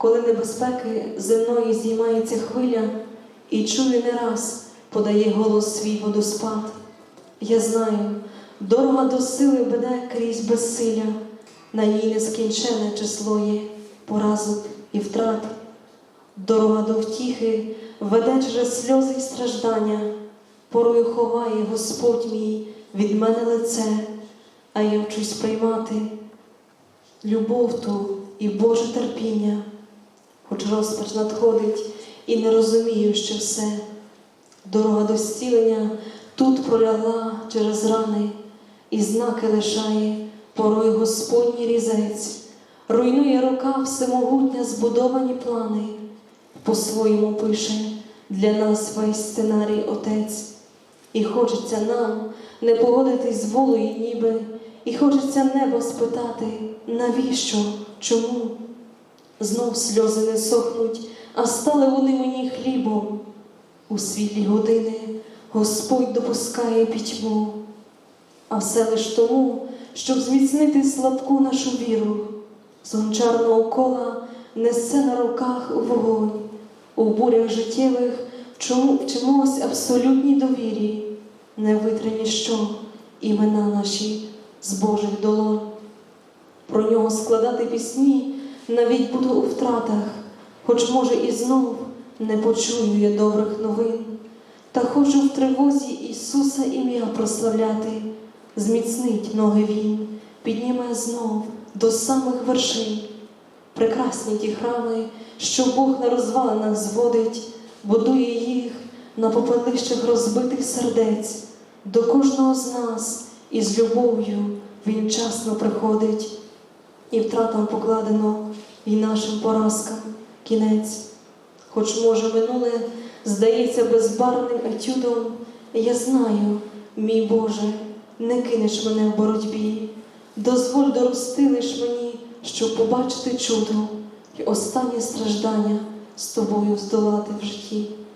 коли небезпеки земної здіймається хвиля, і чую не раз подає голос свій водоспад. Я знаю, дорога до сили веде крізь безсилля, на ній нескінчене число є поразок і втрат. Дорога до втіхи веде через сльози й страждання, порою ховає Господь мій від мене лице, а я вчусь приймати любов ту і Боже терпіння, розпач надходить і не розумію, що все. Дорога до зцілення тут пролягла через рани, і знаки лишає порой Господній різець, руйнує рука всемогутня збудовані плани, по-своєму пише для нас весь сценарій Отець. І хочеться нам не погодитись з волею ніби, і хочеться небо спитати, навіщо, чому? Знов сльози не сохнуть, а стали вони мені хлібом. У світлі години Господь допускає пітьму, а все лиш тому, щоб зміцнити слабку нашу віру, з гончарного кола несе на руках вогонь, у бурях життєвих вчому- вчимось абсолютній довірі, не витре ніщо імена наші з Божих долонь. Про нього складати пісні навіть буду у втратах, хоч, може, і знов не почую я добрих новин, та хочу в тривозі Ісуса ім'я прославляти, зміцнить ноги Він, підніме знов до самих вершин. Прекрасні ті храми, що Бог на розвалинах зводить, будує їх на попелищах розбитих сердець, до кожного з нас із любов'ю Він часно приходить, і втратам покладено, і нашим поразкам кінець. Хоч, може, минуле здається безбарвним етюдом, я знаю, мій Боже, не кинеш мене в боротьбі, дозволь дорости лиш мені, щоб побачити чудо і останнє страждання з тобою здолати в житті.